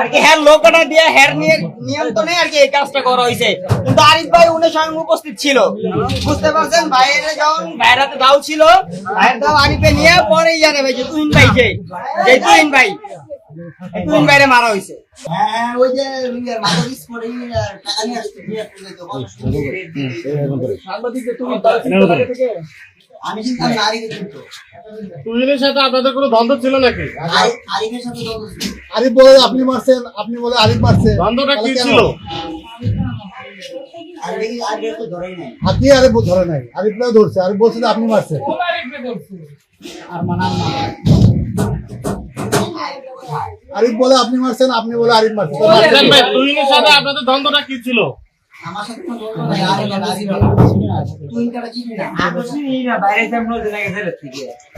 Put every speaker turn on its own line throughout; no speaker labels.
আর কি হ্যাঁ লোকটা দিয়ে হ্যার নিয়ে নিয়ন্ত্রণে আর কি এই কাজটা করা হয়েছে। কিন্তু আরিফ ভাই উনি স্বয়ং উপস্থিত ছিল। বুঝতে পারছেন? ভাইয়ের যখন ভাইয়ের দাও ছিল ভাইয়ের দাও আরিফে নিয়ে পরে জানে ভাই, যে তুহিন ভাই যে তুহিন ভাই। এই তুহিন ভাইরে মারা হয়েছে।
হ্যাঁ ওই যে করে টাকা নিয়ে দিয়ে তুলে দেবো আমি কিন্তু আমি কিন্তু।
তুহিনের সাথে আপনাদের কোনো দ্বন্দ্ব ছিল নাকি?
আরি- আরিফের সাথে দ্বন্দ্ব ছিল।
আরিফ বলে আপনি মারছেন আপনি বলে আরিফ মারছে।
দ্বন্দ্বটা কি ছিল?
আপনি আরিফ ধরে নাই আরিফ ধরছে আরিফ বলছে আপনি মারছেন। আরিফ বলে আপনি মারছেন আপনি বলে আরিফ মারছেন।
সাথে আপনাদের দ্বন্দ্বটা কি ছিল?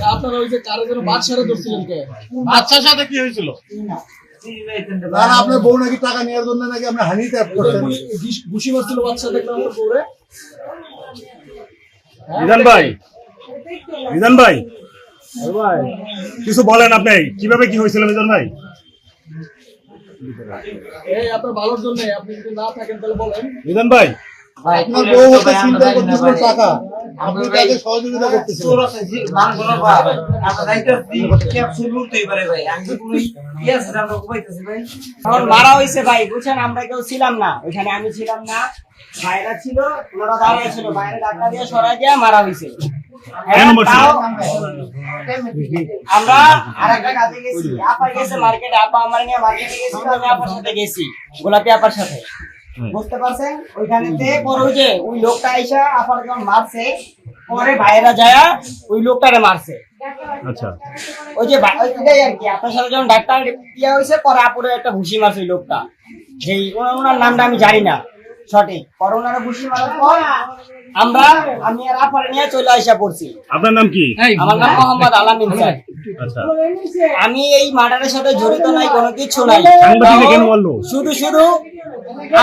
আপনারা ওই যে কারও যেন বাদশারে ধরছিলেন কে?
সাথে কি হয়েছিল?
না না, আপনার বউ নাকি টাকা নেওয়ার জন্য নাকি আপনি হানি ট্যাপ করছেন?
ঘুষ- মারছিল বাদশা দেখলাম আমার পরে
ভাই মিজান ভাই কিছু বলেন আপনি কীভাবে কি হয়েছিল মিজান ভাই?
এই আপনার ভালোর জন্য আপনি যদি না থাকেন তাহলে বলেন।
মিজান ভাই
আপনার বউ হচ্ছে চিন্তা করতেছিল টাকা। আপনি তাকে সহযোগিতা করতেছিলেন
মারা হয়েছে ভাই বুঝছেন? আমরা কেউ ছিলাম না। ওইখানে আমি ছিলাম না। ভাইরা ছিল ওনারা দাঁড়ায় ছিল। বাইরে ডাক্তার দিয়ে সরাই দিয়ে মারা হয়েছে। আমরা আর কাজে গেছি। আপা গেছে মার্কেটে আপা আমার নিয়ে মার্কেটে গেছিল আমি আপার সাথে গেছি গোলাপি আপার সাথে। বুঝতে পারছেন? ওইখানেতে পরে ওই যে ওই লোকটা আইসা আপার যখন মারছে পরে যায় ওই লোকটারে মারছে।
আচ্ছা।
ওই যে ওইটাই আর কি আপনার সাথে যখন ডাক্তার ইয়ে হয়েছে পরে আপুরে একটা ভুসি মারছে ওই লোকটা। যেই ওনার ওনার নামটা আমি জানি না সঠিক। পরে ওনারা ভুসি মারার পর আমরা আমি আর আপারে নিয়ে চলে আসা পড়ছি।
আপনার নাম কি?
আমার নাম মোহাম্মদ আলামিন স্যার।
আচ্ছা।
আমি এই মার্ডারের সাথে জড়িত নাই কোনো কিছু নাই।
সাংবাদিকরা কেন বলল?
শুধু শুধু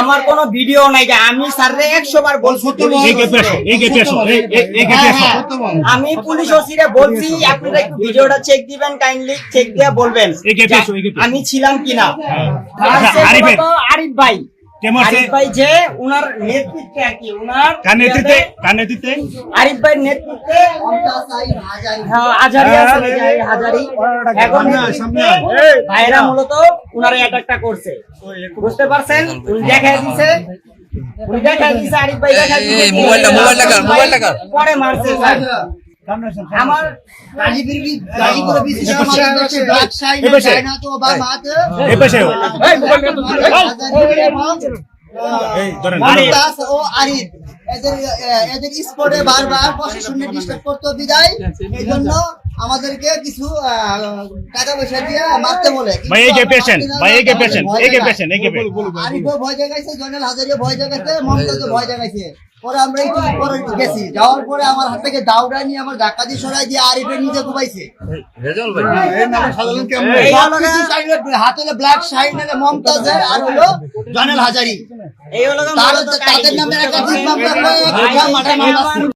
আমার কোনো ভিডিও নাই যে আমি স্যাররে একশো বার বলছি হ্যাঁ, হ্যাঁ। আমি পুলিশ ওসিরে বলছি আপনারা একটু ভিডিওটা চেক দিবেন কাইন্ডলি চেক দিয়ে বলবেন। আমি ছিলাম কিনা।
আচ্ছা,
আরিফ ভাই? আরিফ ভাই যে উনার নেতৃত্বে আর কি উনার
কার নেতৃত্বে? কার নেতৃত্বে?
আরিফ ভাইয়ের নেতৃত্বে
পঞ্চাশ আইন হাজার
হ্যাঁ, হাজারি আছে হাজারি এখন ভাইরা মূলত অ্যাটাকটা করছে। বুঝতে পারছেন? উনি দেখাই দিছে। উনি দেখাই দিছে আরিফ ভাই দিছে।
মোবাইলটা- মোবাইলটা কার, মোবাইলটা কার?
পরে মারছে স্যার। আমার
ও।
আরিফ এদের স্পটে বারবার ডিস্টার্ব করতে বিদায় এই জন্য আমাদেরকে কিছু টাকা পয়সা দিয়ে মারতে বলে।
ভাই এই আসেন ভাই এই এই এই গেপে
আরিফও ভয় জয়নাল হাজারিও ভয় মমতাজও ভয় দেখাইছে পরে আমরা একটু পরে গেছি। যাওয়ার পরে আমার হাত থেকে দাউড়া নিয়ে আমার ধাক্কা দিয়ে সরাই দিয়ে আরিফে নিজে ঘুমাইছে।
রেজাউল ভাই।
এর নামে সাধারণ কেমন?
এই হলো
কিছু সাইডে হাত হলো ব্ল্যাক শাইন হলো মমতাজের আর হলো জয়নাল হাজারি।
এই হলো
তাদের নামে একটা মামলা মাঠে মামলা